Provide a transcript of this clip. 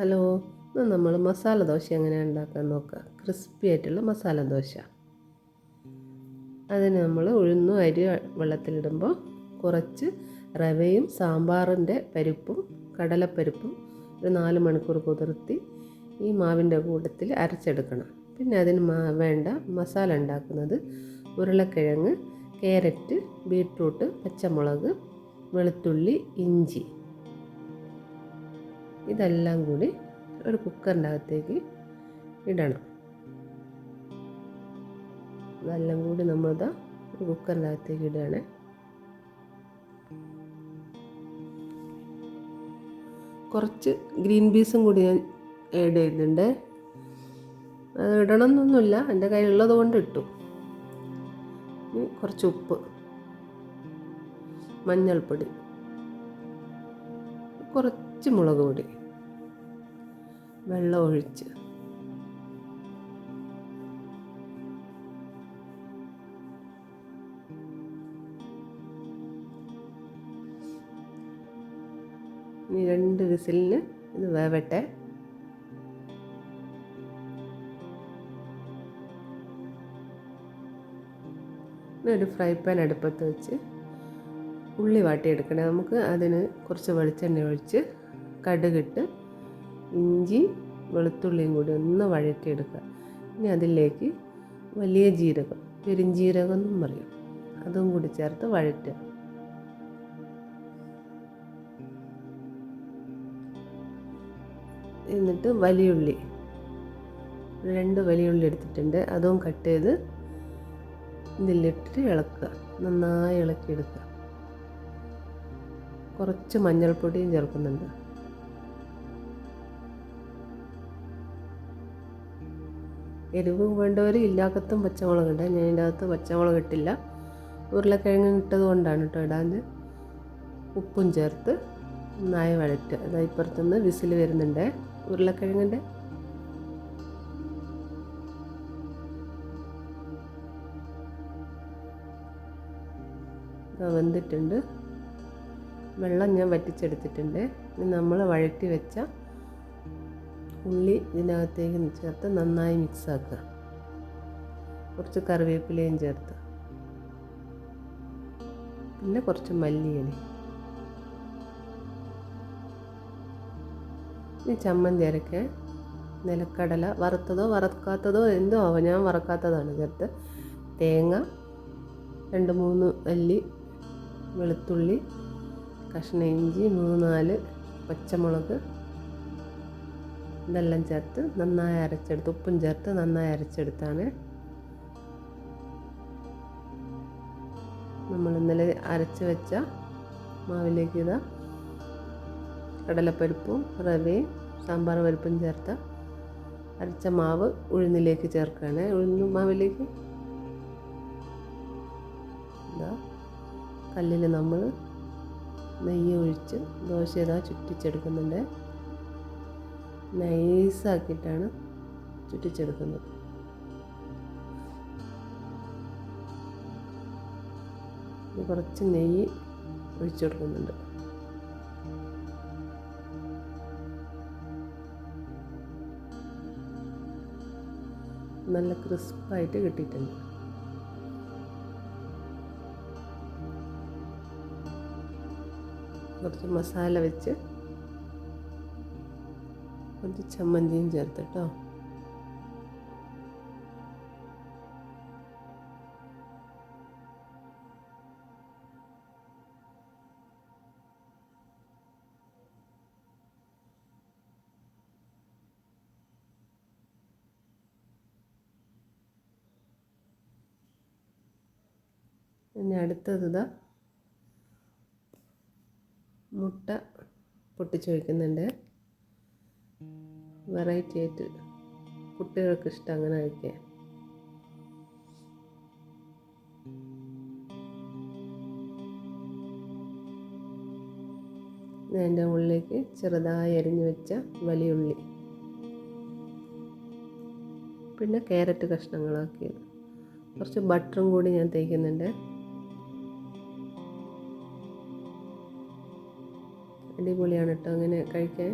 Hello ഇന്ന് നമ്മൾ മസാല ദോശ എങ്ങനെ ഉണ്ടാക്കാൻ നോക്കുക ക്രിസ്പി ആയിട്ടുള്ള മസാല ദോശ. അതിന് നമ്മൾ ഉഴുന്നും അരി വെള്ളത്തിലിടുമ്പോൾ കുറച്ച് റവയും സാമ്പാറിന്റെ പരിപ്പും കടലപ്പരിപ്പും ഒരു നാല് മണിക്കൂർ കുതിർത്തി ഈ മാവിന്റെ കൂട്ടത്തിൽ അരച്ചെടുക്കണം. പിന്നെ അതിന് വേണ്ട മസാല ഉണ്ടാക്കുന്നത് ഉരുളക്കിഴങ്ങ് ക്യാരറ്റ് ബീട്രൂട്ട് പച്ചമുളക് വെളുത്തുള്ളി ഇഞ്ചി. ഇതെല്ലാം കൂടി ഒരു കുക്കറിന്റെ അകത്തേക്ക് ഇടണം. ഇതെല്ലാം കൂടി നമ്മളിതാ ഒരു കുക്കറിന്റെ അകത്തേക്ക് ഇടുകയാണ് കുറച്ച് ഗ്രീൻ പീസും കൂടി ഞാൻ ആഡ് ചെയ്യുന്നുണ്ട്. അത് ഇടണം എന്നൊന്നുമില്ല എന്റെ കയ്യിലുള്ളത് കൊണ്ട് ഇട്ടു. കുറച്ച് ഉപ്പ് മഞ്ഞൾപ്പൊടി കുറച്ച് മുളക് പൊടി. വെള്ളം ഒഴിച്ച് ഇനി രണ്ട് വിസിലിന് ഇത് വേവട്ടെ. ഒരു ഫ്രൈ പാൻ അടുപ്പത്ത് വെച്ച് ഉള്ളി വാട്ടിയെടുക്കണേ. നമുക്ക് അതിന് കുറച്ച് വെളിച്ചെണ്ണ ഒഴിച്ച് കടുകിട്ട് ഇഞ്ചി വെളുത്തുള്ളിയും കൂടി ഒന്ന് വഴറ്റിയെടുക്കുക. ഇനി അതിലേക്ക് വലിയ ജീരകം പെരിഞ്ജീരകം എന്നും പറയും. അതും കൂടി ചേർത്ത് വഴറ്റുക. എന്നിട്ട് വലിയുള്ളി രണ്ട് വലിയുള്ളി എടുത്തിട്ടുണ്ട്. അതും കട്ട് ചെയ്ത് ഇതിലിട്ടിട്ട് ഇളക്കുക. നന്നായി ഇളക്കിയെടുക്കുക. കുറച്ച് മഞ്ഞൾപ്പൊടിയും ചേർക്കുന്നുണ്ട്. എരിവ് വേണ്ടവർ ഇല്ലാക്കത്തും പച്ചമുളക് ഉണ്ട്. ഞാൻ ഇതിന്റെ അകത്ത് പച്ചമുളക് ഇട്ടില്ല. ഉരുളക്കിഴങ്ങ് ഇട്ടത് കൊണ്ടാണ് കേട്ടോ ഇടാൻ ഉപ്പും ചേർത്ത് നന്നായി വഴറ്റുക. അതായത് ഇപ്പുറത്തുനിന്ന് വിസിൽ വരുന്നുണ്ട് ഉരുളക്കിഴങ്ങിന്റെ. വെന്തിട്ടുണ്ട്. വെള്ളം ഞാൻ വറ്റിച്ചെടുത്തിട്ടുണ്ട്. നമ്മൾ വഴറ്റി വെച്ച ഉള്ളി ഇതിനകത്തേക്ക് ചേർത്ത് നന്നായി മിക്സാക്കുക കുറച്ച് കറിവേപ്പിലയും ചേർത്ത്. പിന്നെ കുറച്ച് മല്ലിയില. ഈ ചമ്മന്തി അരയ്ക്കാൻ നിലക്കടല വറുത്തതോ വറക്കാത്തതോ എന്തോ ആവാം. ഞാൻ വറക്കാത്തതാണ്. ചേർത്ത് തേങ്ങ രണ്ട് മൂന്ന് അല്ലി വെളുത്തുള്ളി കഷ്ണ ഇഞ്ചി മൂന്നാൽ നാല് പച്ചമുളക് ഇതെല്ലാം ചേർത്ത് നന്നായി അരച്ചെടുത്ത് ഉപ്പും ചേർത്ത് നന്നായി അരച്ചെടുത്താണ്. നമ്മൾ ഇന്നലെ അരച്ച് വെച്ച മാവിലേക്ക് ഇതാ കടലപ്പരിപ്പും റവയും സാമ്പാർ പരിപ്പും ചേർത്ത അരച്ച മാവ് ഉഴുന്നിലേക്ക് ചേർക്കുകയാണ്. ഉഴുന്ന് മാവിലേക്ക് ഇതാ കല്ലിൽ നമ്മൾ നെയ്യ് ഒഴിച്ച് ദോശ ഇതാ ചുറ്റിച്ചെടുക്കുന്നുണ്ട്. നൈസാക്കിയിട്ടാണ് ചുറ്റിച്ചെടുക്കുന്നത്. കുറച്ച് നെയ്യ് ഒഴിച്ചു കൊടുക്കുന്നുണ്ട്. നല്ല ക്രിസ്പായിട്ട് കിട്ടിയിട്ടുണ്ട്. കുറച്ച് മസാല വെച്ച് കുറച്ച് ചമ്മന്തിയും ചേർത്തിട്ടോ ഇനി അടുത്തത് ഇതാ മുട്ട പൊട്ടിച്ച് വയ്ക്കുന്നുണ്ട് വെറൈറ്റി ആയിട്ട് കുട്ടികൾക്ക് ഇഷ്ടം അങ്ങനെ കഴിക്കാൻ അതിന്റെ ഉള്ളിലേക്ക് ചെറുതായി അരിഞ്ഞു വെച്ച വലിയ ഉള്ളി പിന്നെ ക്യാരറ്റ് കഷ്ണങ്ങളാക്കിയത്. കുറച്ച് ബട്ടറും കൂടി ഞാൻ തേക്കുന്നുണ്ട്. അടിപൊളിയാണ് കേട്ടോ അങ്ങനെ കഴിക്കാൻ.